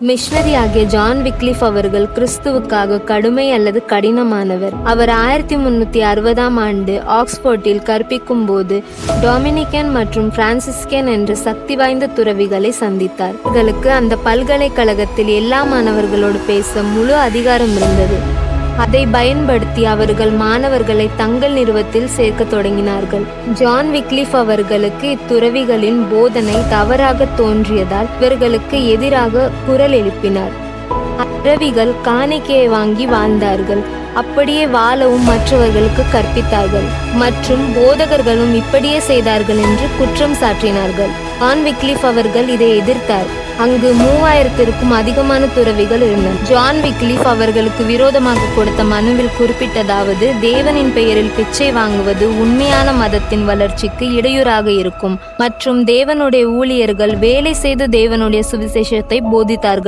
Missionary ஆகிய John Wycliffe அவர்கள் கிறிஸ்துவுக்காக கடுமை அல்லது கடினமானவர். அவர் ஆயிரத்தி முன்னூத்தி அறுபதாம் ஆண்டு ஆக்ஸ்போர்ட்டில் கற்பிக்கும் போது டொமினிக்கன் மற்றும் பிரான்சிஸ்கன் என்ற சக்தி வாய்ந்த துறவிகளை சந்தித்தார். அவர்களுக்கு அந்த பல்கலைக்கழகத்தில் எல்லா மாணவர்களோடு பேச முழு அதிகாரம் இருந்தது. அதை பயன்படுத்தி அவர்கள் மாணவர்களை தங்கள் நிறுவத்தில் சேர்க்க தொடங்கினார்கள். ஜான் விக்லிஃப் அவர்களுக்கு இத்துறவிகளின் போதனை தவறாக தோன்றியதால் இவர்களுக்கு எதிராக குரல் எழுப்பினார். அத்துறவிகள் காணிக்கையை வாங்கி வாழ்ந்தார்கள். அப்படியே வாழவும் மற்றவர்களுக்கு கற்பித்தார்கள். மற்றும் போதகர்களும் இப்படியே செய்தார்கள் என்று குற்றம் சாட்டினார்கள். ஜான் விக்லிஃப் அவர்கள் இதை எதிர்த்தார். அங்கு மூவாயிரத்திற்கும் அதிகமான துறவிகள் இருந்தனர். ஜான் விக்லிஃப் அவர்களுக்கு விரோதமாக கொடுத்த மனுவில் குறிப்பிட்டதாவது தேவனின் பெயரில் பிச்சை வாங்குவது உண்மையான மதத்தின் வளர்ச்சிக்கு இடையூறாக இருக்கும். மற்றும் தேவனுடைய ஊழியர்கள் வேலை செய்து தேவனுடைய சுவிசேஷத்தை போதித்தார்கள்.